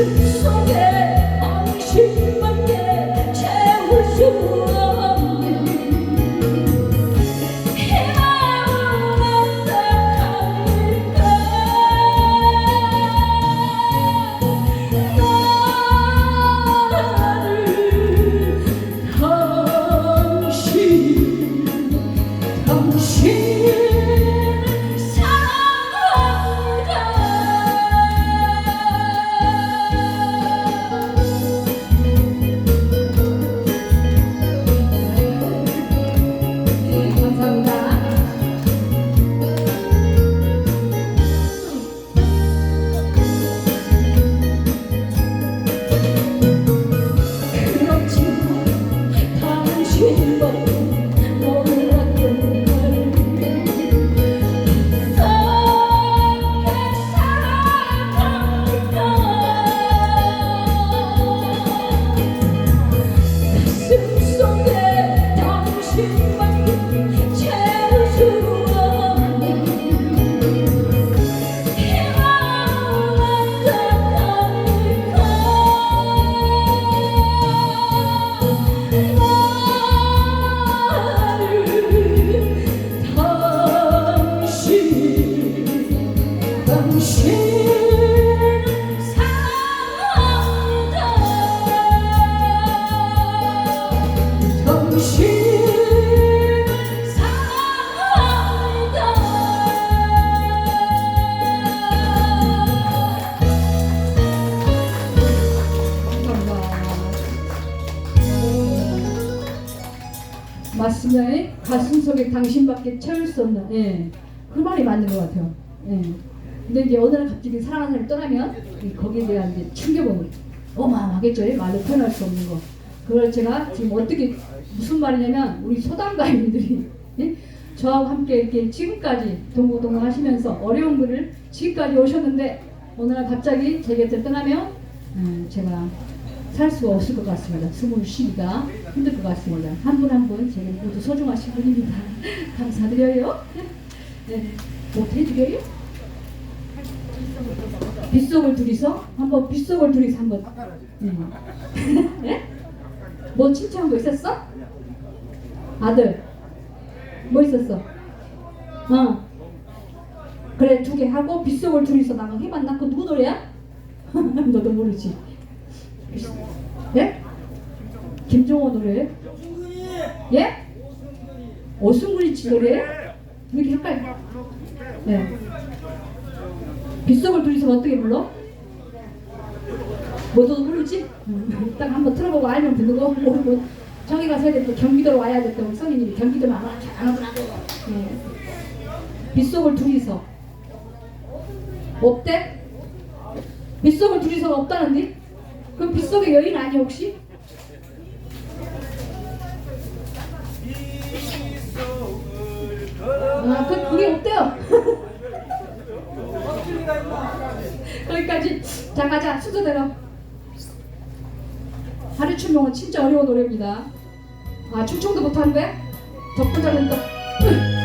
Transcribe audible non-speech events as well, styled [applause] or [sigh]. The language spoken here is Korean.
가슴 예? 가슴 속에 당신밖에 채울 수 없는, 예. 그 말이 맞는 것 같아요. 예. 근데 이제 어느 날 갑자기 사랑하는 사람이 떠나면 이 거기에 대한 이제 충격은 어마어마하겠죠. 예? 말로 표현할 수 없는 거. 그걸 제가 지금 어떻게 무슨 말이냐면 우리 소담가인들이 예? 저하고 함께 이렇게 지금까지 동고동고 하시면서 어려운 분을 지금까지 오셨는데 어느 날 갑자기 제 곁을 떠나면 음, 제가 살 수가 없을 것 같습니다. 숨을 쉬기가 힘들 것 같습니다. 한 분 한 분 제가 모두 소중하신 분입니다. [laughs] 감사드려요. 네, 못해주게요? 빗속을 둘이서 한번 빗속을 둘이서 한번. 네. [laughs] 네? 뭐 칭찬한 거 있었어? 아들. 뭐 있었어? 어. 그래 두 개 하고 빗속을 둘이서 나가 해봤나? 그 누구 노래야? [laughs] 너도 모르지. 예? 김종호 노래? 예? 오승근이 지 노래? 왜 이렇게 헷갈려? 네. 빗속을 둘이서 어떻게 불러? 뭐도 모르지? 음, 딱 한번 틀어보고 알면 듣는 거 모르고 저기 가서 해야 돼. 또 경기도로 와야 돼. 또 선생님이 경기도만 안 와- 안 하더라고. 예. 빗속을 둘이서 없대? 빗속을 둘이서 없다는데? 그럼 빗속의 여인 아니 혹시? 아, 그, 그게 없대요. [laughs] 거기까지. 자, 가자. 순서대로. 하루 춘명은 진짜 어려운 노래입니다. 아, 충청도 못하는데? 덕분 잘한다. [laughs]